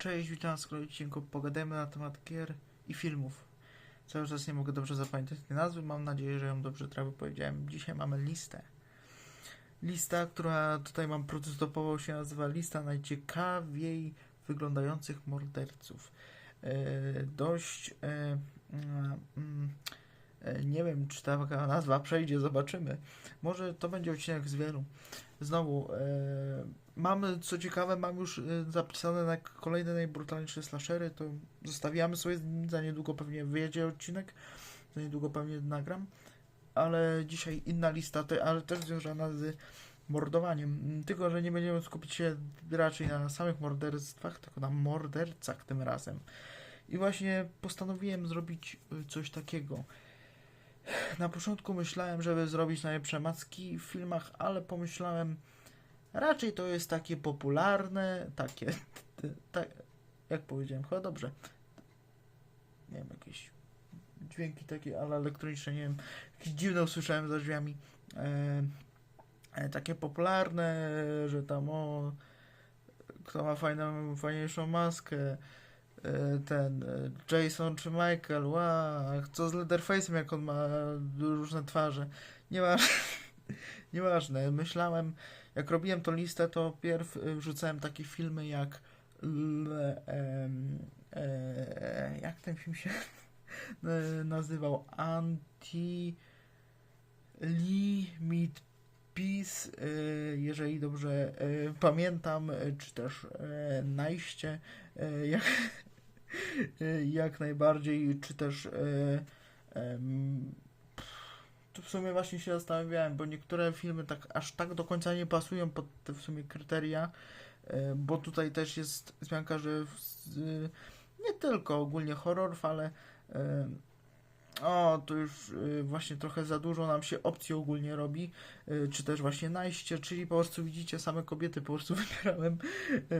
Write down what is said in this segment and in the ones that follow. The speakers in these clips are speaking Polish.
Cześć, witam w kolejnym odcinku. Pogadajmy na temat gier i filmów. Cały czas nie mogę dobrze zapamiętać tej nazwy. Mam nadzieję, że ją dobrze trochę powiedziałem. Dzisiaj mamy listę. Lista, która tutaj mam prototypował się nazywa lista najciekawiej wyglądających morderców. E, dość e, mm, e, nie wiem, czy taka nazwa przejdzie, zobaczymy. Może to będzie odcinek z wielu. Znowu, e, mamy, co ciekawe, mam już e, zapisane na kolejne najbrutalniejsze slashery, to zostawiamy sobie, za niedługo pewnie wyjedzie odcinek, za niedługo pewnie nagram, ale dzisiaj inna lista, ale też związana z mordowaniem, tylko, że nie będziemy skupić się raczej na samych morderstwach, tylko na mordercach tym razem. I właśnie postanowiłem zrobić coś takiego. Na początku myślałem, żeby zrobić najlepsze macki w filmach, ale pomyślałem, raczej to jest takie popularne, takie, tak, jak powiedziałem, chyba dobrze. Nie wiem, jakieś dźwięki takie, ale elektroniczne, nie wiem, jakieś dziwne usłyszałem za drzwiami. E, e, takie popularne, że tam o, kto ma fajną, fajniejszą maskę, ten e, Jason czy Michael, wow, co z Leatherface'em, jak on ma różne twarze. Nieważne, nieważne. Myślałem, jak robiłem tą listę, to pierw wrzucałem takie filmy jak e, jak ten film się e, nazywał? Anti Limit e, jeżeli dobrze e, pamiętam, e, czy też e, Najście, e, jak, e, jak najbardziej, czy też e, tu w sumie właśnie się zastanawiałem, bo niektóre filmy tak aż tak do końca nie pasują pod te w sumie kryteria, e, bo tutaj też jest wzmianka, że w, nie tylko ogólnie horrorów, ale e, o, to już e, właśnie trochę za dużo nam się opcji ogólnie robi, e, czy też właśnie najście, czyli po prostu widzicie same kobiety, po prostu wybierałem e,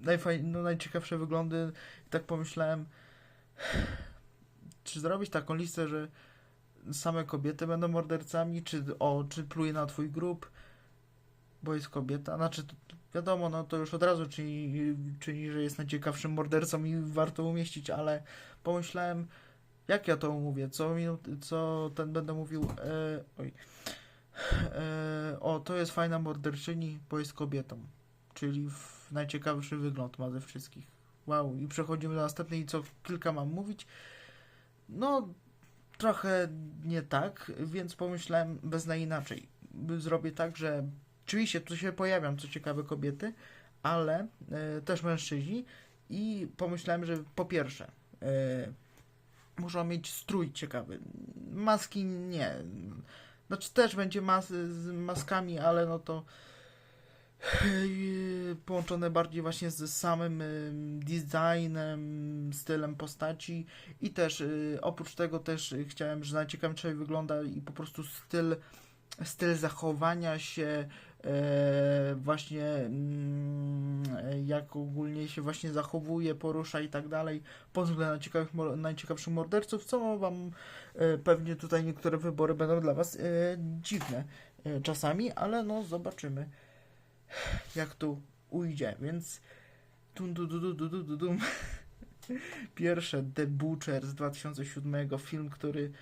najfaj, no, najciekawsze wyglądy. I tak pomyślałem, czy zrobić taką listę, że same kobiety będą mordercami, czy o, czy pluje na twój grób, bo jest kobieta. Znaczy, wiadomo, no to już od razu czyni, czyni, że jest najciekawszym mordercą i warto umieścić, ale pomyślałem, jak ja to umówię, co, minut, co ten będę mówił, e, oj, e, o, to jest fajna morderczyni, bo jest kobietą, czyli w najciekawszy wygląd ma ze wszystkich. Wow, i przechodzimy do następnej, co kilka mam mówić. No, trochę nie tak, więc pomyślałem bez na inaczej. Zrobię tak, że oczywiście tu się pojawią co ciekawe kobiety, ale e, też mężczyźni i pomyślałem, że po pierwsze e, muszą mieć strój ciekawy. Maski nie. Znaczy też będzie mas z maskami, ale no to e, połączone bardziej właśnie z samym em, designem, stylem postaci. I też y, oprócz tego też y, chciałem, że najciekawsze wygląda i po prostu styl, styl zachowania się e, właśnie mm, jak ogólnie się właśnie zachowuje, porusza i tak dalej pod względem ciekawych, najciekawszych morderców, co wam e, pewnie tutaj niektóre wybory będą dla was e, dziwne czasami, ale no zobaczymy jak tu ujdzie, więc dum, du, du, du, du, du, du, dum. Pierwsze The Butcher z 2007, film, który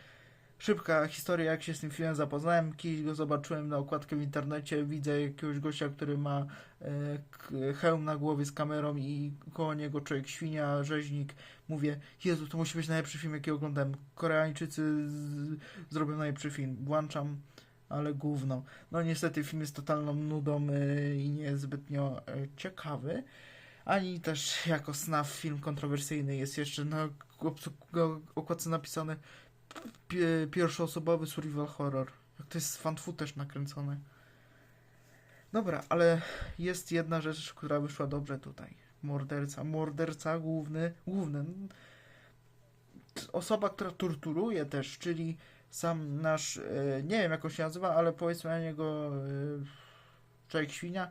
szybka historia, jak się z tym filmem zapoznałem, kiedyś go zobaczyłem na okładkę w internecie, widzę jakiegoś gościa, który ma e, hełm na głowie z kamerą i koło niego człowiek świnia, rzeźnik, mówię, Jezu, to musi być najlepszy film, jaki oglądałem, Koreańczycy z, zrobią najlepszy film, włączam ale gówno. No niestety film jest totalną nudą y, i nie jest zbytnio y, ciekawy. Ani też jako snaf film kontrowersyjny jest jeszcze na go- okładce napisane pi- pierwszoosobowy survival horror. Jak to jest fan footage nakręcone. Dobra, ale jest jedna rzecz, która wyszła dobrze tutaj. Morderca. Morderca główny. Główny. no, Osoba, która torturuje też, czyli sam nasz, e, nie wiem jak on się nazywa, ale powiedzmy na niego e, człowiek świnia,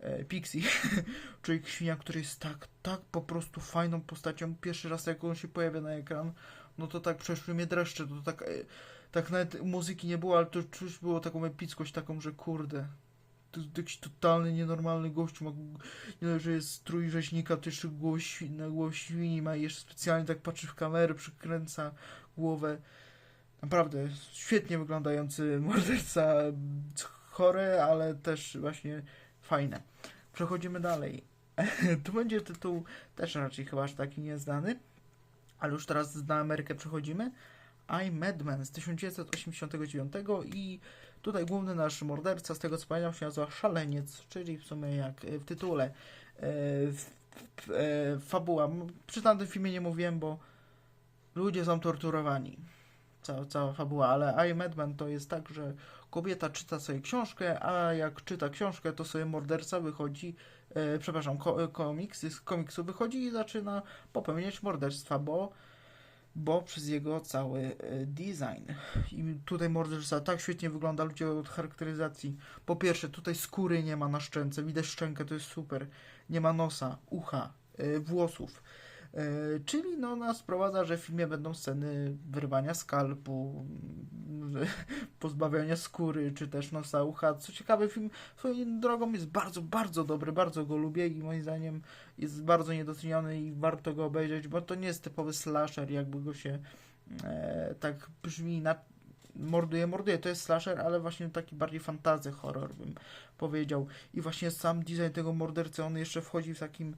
e, Pixie, człowiek świnia, który jest tak, tak po prostu fajną postacią. Pierwszy raz jak on się pojawia na ekran, no to tak przeszły mnie dreszcze, to tak, tak nawet muzyki nie było, ale to czuć było taką epickość taką, że kurde, to, to jakiś totalny, nienormalny gościu, nie dość, że jest strój rzeźnika, to jeszcze głos, na głos świni ma jeszcze specjalnie tak patrzy w kamerę, przykręca głowę. Naprawdę świetnie wyglądający morderca, chory, ale też właśnie fajne. Przechodzimy dalej. tu będzie tytuł też raczej chyba aż taki nieznany, ale już teraz na Amerykę przechodzimy. I Madman z 1989 i tutaj główny nasz morderca, z tego co pamiętam, się nazywa Szaleniec, czyli w sumie jak w tytule. E, f- f- e, Fabuła. Przy tamtym filmie nie mówiłem, bo ludzie są torturowani. Cała, cała fabuła, ale I Madman to jest tak, że kobieta czyta sobie książkę, a jak czyta książkę, to sobie morderca wychodzi, e, przepraszam, ko, komiks, z komiksu wychodzi i zaczyna popełniać morderstwa, bo bo przez jego cały e, design. I tutaj morderca tak świetnie wygląda, ludzie od charakteryzacji. Po pierwsze, tutaj skóry nie ma na szczęce, widać szczękę, to jest super. Nie ma nosa, ucha, e, włosów. E, Czyli no, nas sprowadza, że w filmie będą sceny wyrwania skalpu, pozbawiania skóry, czy też nosa, ucha. Co ciekawe, film swoją drogą jest bardzo, bardzo dobry, bardzo go lubię i moim zdaniem jest bardzo niedoceniony i warto go obejrzeć, bo to nie jest typowy slasher, jakby go się e, tak brzmi na morduje, morduje, to jest slasher, ale właśnie taki bardziej fantazy horror bym powiedział. I właśnie sam design tego mordercy, on jeszcze wchodzi w takim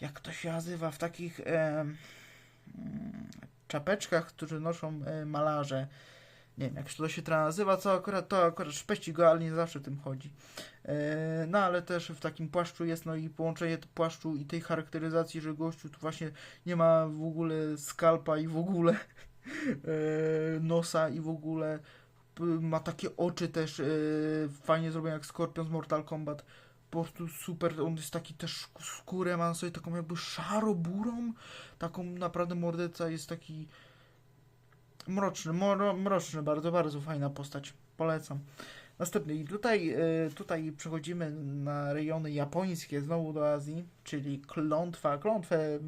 jak to się nazywa, w takich e, czapeczkach, które noszą e, malarze. Nie wiem, jak to się teraz nazywa, co akurat to akurat szpeści go, ale nie zawsze tym chodzi. E, No ale też w takim płaszczu jest, no i połączenie płaszczu i tej charakteryzacji, że gościu tu właśnie nie ma w ogóle skalpa i w ogóle e, nosa i w ogóle ma takie oczy też e, fajnie zrobione jak Skorpion z Mortal Kombat. Po prostu super, on jest taki też skórę, ma sobie taką jakby szaro-burą, taką naprawdę morderca jest taki mroczny, mro, mroczny, bardzo, bardzo fajna postać, polecam. Następny i tutaj, e, tutaj przechodzimy na rejony japońskie, znowu do Azji, czyli klątwa. Klątwę,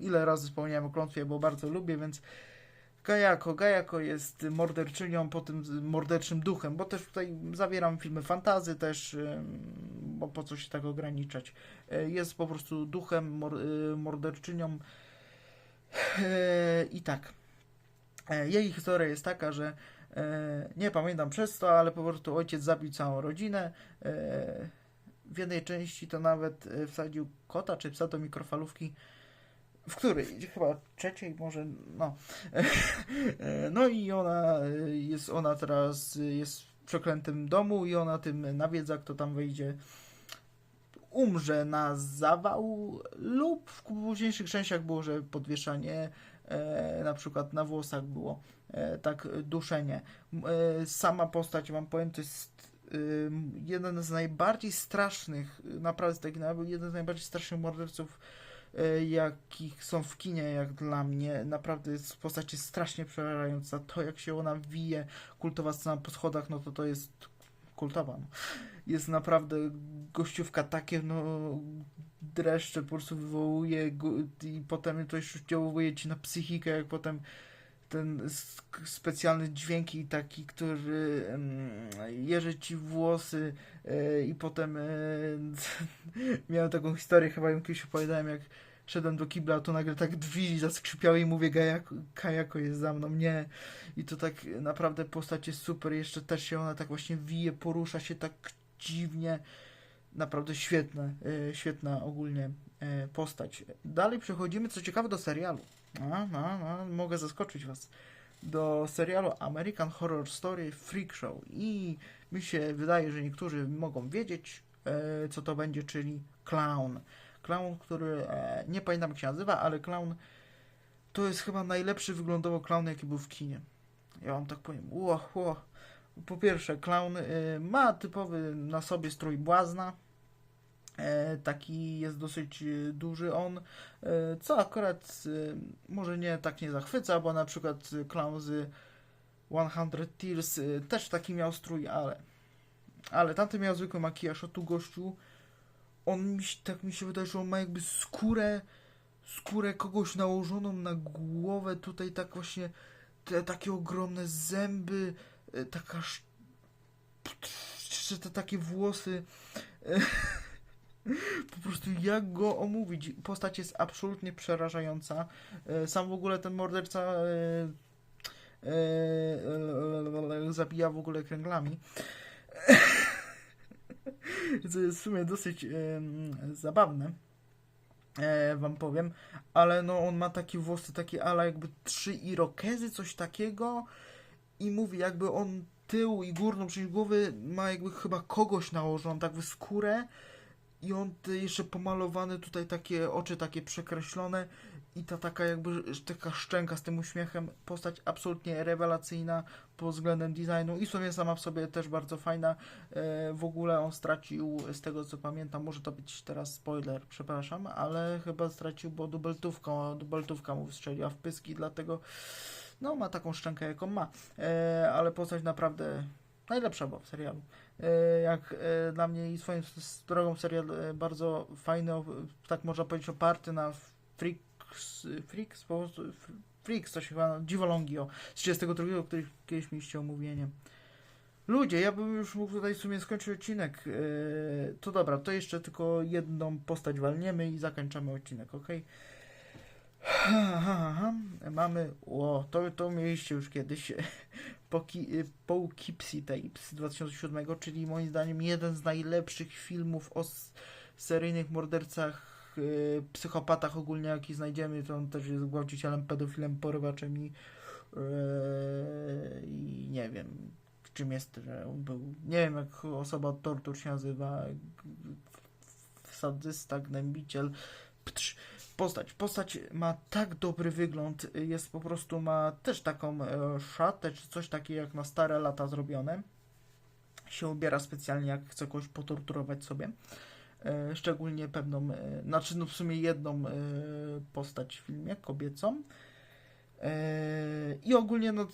ile razy wspomniałem o klątwie, bo bardzo lubię, więc Gajako. Gajako jest morderczynią, potem z- morderczym duchem, bo też tutaj zawieram filmy fantazy też, bo po co się tak ograniczać. E, Jest po prostu duchem, e, morderczynią E, i tak. Jej historia jest taka, że nie pamiętam przez to, ale po prostu ojciec zabił całą rodzinę. W jednej części to nawet wsadził kota czy psa do mikrofalówki. W której? Chyba trzeciej może, no. No i ona jest, ona teraz jest w przeklętym domu i ona tym nawiedza, kto tam wejdzie umrze na zawał lub w późniejszych częściach było, że podwieszanie e, na przykład na włosach było e, tak duszenie. E, sama postać, wam powiem, to jest e, jeden z najbardziej strasznych, naprawdę nawet jeden z najbardziej strasznych morderców e, jakich są w kinie, jak dla mnie. Naprawdę jest, postać jest strasznie przerażająca. To, jak się ona wije, kultowa scena po schodach, no to to jest kultowa. No. Jest naprawdę gościówka takie, no dreszcze po prostu wywołuje i potem to już oddziałuje ci na psychikę, jak potem ten specjalny dźwięki taki, który jeży ci włosy e, i potem e, miałem taką historię, chyba ją kiedyś opowiadałem, jak szedłem do kibla, to nagle tak drzwi zaskrzypiały i mówię, Gajako, Kajako jest za mną, nie. I to tak naprawdę postać jest super, jeszcze też się ona tak właśnie wije, porusza się tak dziwnie. Naprawdę świetna, e, świetna ogólnie e, postać. Dalej przechodzimy, co ciekawe, do serialu. A, no, no, mogę zaskoczyć Was. Do serialu American Horror Story Freak Show. I mi się wydaje, że niektórzy mogą wiedzieć, e, co to będzie, czyli Clown. Clown, który e, nie pamiętam jak się nazywa, ale Clown to jest chyba najlepszy wyglądowo clown, jaki był w kinie. Ja wam tak powiem. Ło, ło. Po pierwsze, clown y, ma typowy na sobie strój błazna. E, taki jest dosyć y, duży on, e, co akurat y, może nie tak nie zachwyca, bo na przykład clown z 100 Tears też taki miał strój, ale ale tamten miał zwykły makijaż, a tu gościu on mi się, tak mi się wydaje, że on ma jakby skórę skórę kogoś nałożoną na głowę, tutaj tak właśnie te takie ogromne zęby, e, taka sz- jeszcze te takie włosy. e, Po prostu jak go omówić? Postać jest absolutnie przerażająca. E, Sam w ogóle ten morderca zabija w ogóle kręglami. Co jest w sumie dosyć zabawne. E, wam powiem, ale no on ma takie włosy, takie ala jakby trzy irokezy, coś takiego i mówi jakby on tył i górną część głowy ma jakby chyba kogoś nałożoną, tak w skórę i on jeszcze pomalowany tutaj takie oczy takie przekreślone i ta taka jakby taka szczęka z tym uśmiechem, postać absolutnie rewelacyjna pod względem designu i w sumie sama w sobie też bardzo fajna. E, w ogóle on stracił, z tego co pamiętam, może to być teraz spoiler, przepraszam, ale chyba stracił, bo dubeltówka, dubeltówka mu wystrzeliła w pyski, dlatego no ma taką szczękę jaką ma, e, ale postać naprawdę najlepsza była w serialu. E, jak dla mnie i swoją drogą serial bardzo fajny, tak można powiedzieć oparty na Freaks, Freaks, po prostu F- Freaks, to się chyba Dziwolągi, o, z 32, o których kiedyś mieliście omówienie. Ludzie, ja bym już mógł tutaj w sumie skończyć odcinek. E, to dobra, to jeszcze tylko jedną postać walniemy i zakończamy odcinek, ok? Ha, ha, ha. Mamy, o, to, to mieliście już kiedyś, Poki- Poughkeepsie Tapes z 2007, czyli moim zdaniem jeden z najlepszych filmów o seryjnych mordercach, yy, psychopatach ogólnie, jaki znajdziemy. To on też jest gwałcicielem, pedofilem, porywaczem i, yy, i nie wiem, czym jest, że on był, nie wiem jak osoba od tortur się nazywa, sadysta, gnębiciel, ptrz, postać. Postać ma tak dobry wygląd, jest po prostu, ma też taką e, szatę, czy coś takiego jak na stare lata zrobione. Się ubiera specjalnie, jak chce kogoś potorturować sobie. E, szczególnie pewną, e, znaczy no w sumie jedną e, postać w filmie, kobiecą. I ogólnie no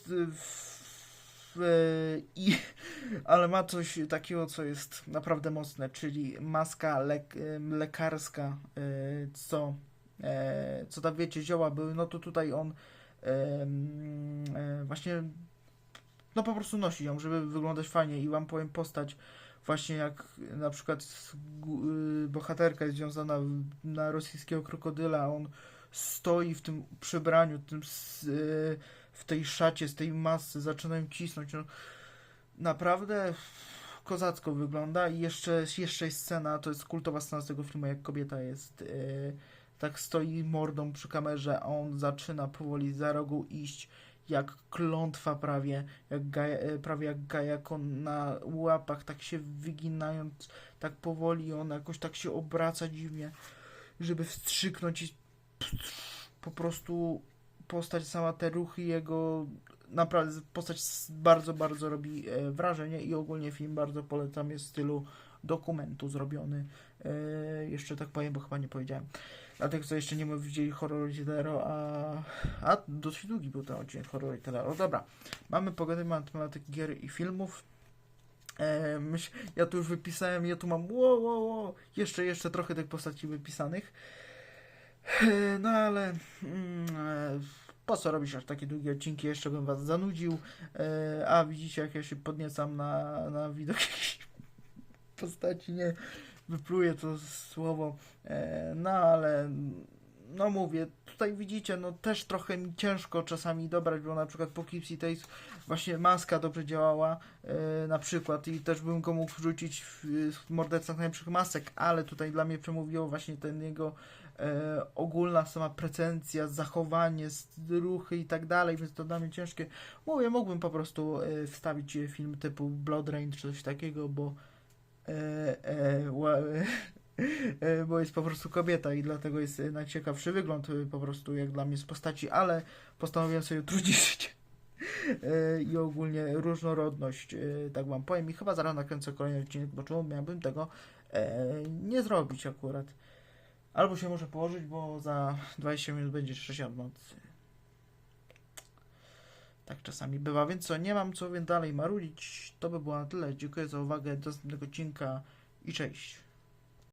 i, ale ma coś takiego, co jest naprawdę mocne, czyli maska lek, lekarska, co co tam wiecie, zioła były, no to tutaj on właśnie no po prostu nosi ją, żeby wyglądać fajnie i wam powiem postać właśnie jak na przykład y, bohaterka jest związana na rosyjskiego krokodyla, on stoi w tym przebraniu, tym y, w tej szacie, z tej masy, zaczynają cisnąć. No, naprawdę kozacko wygląda i jeszcze, jeszcze jest scena, to jest kultowa scena z tego filmu, jak kobieta jest y, tak stoi mordą przy kamerze, a on zaczyna powoli za rogu iść jak klątwa prawie, jak gaja, e, prawie jak gajako na łapach, tak się wyginając, tak powoli on jakoś tak się obraca dziwnie, żeby wstrzyknąć i po prostu postać sama te ruchy jego naprawdę postać bardzo, bardzo robi e, wrażenie i ogólnie film bardzo polecam, jest w stylu dokumentu zrobiony. E, jeszcze tak powiem, bo chyba nie powiedziałem. Dla tych, co jeszcze nie widzieli horror Zero, a, a dosyć długi był ten odcinek horror Zero. Dobra, mamy pogadać na temat gier i filmów. E, myśl, ja tu już wypisałem, ja tu mam wo, wo, wo, jeszcze, jeszcze trochę tych postaci wypisanych. E, no ale mm, e, po co robić aż takie długie odcinki, jeszcze bym was zanudził. E, a widzicie, jak ja się podniecam na, na widok jakiejś postaci, nie wypluję to słowo. E, no ale no mówię, tutaj widzicie, no też trochę mi ciężko czasami dobrać, bo na przykład po Kipsy Taste właśnie maska dobrze działała e, na przykład i też bym go mógł wrzucić w, mordercach najlepszych masek, ale tutaj dla mnie przemówiło właśnie ten jego e, ogólna sama prezencja, zachowanie, ruchy i tak dalej, więc to dla mnie ciężkie. Mówię, mógłbym po prostu wstawić film typu Blood Rain czy coś takiego, bo bo jest po prostu kobieta i dlatego jest e, najciekawszy wygląd e, po prostu jak dla mnie z postaci, ale postanowiłem sobie utrudnić życie. E, I ogólnie różnorodność, e, tak wam powiem. I chyba zaraz nakręcę kolejny odcinek, bo czemu miałbym tego e, nie zrobić akurat. Albo się może położyć, bo za 20 minut będzie trzecia w nocy. Tak czasami bywa, więc co, nie mam co więc dalej marudzić. To by było na tyle. Dziękuję za uwagę. Do następnego odcinka i cześć.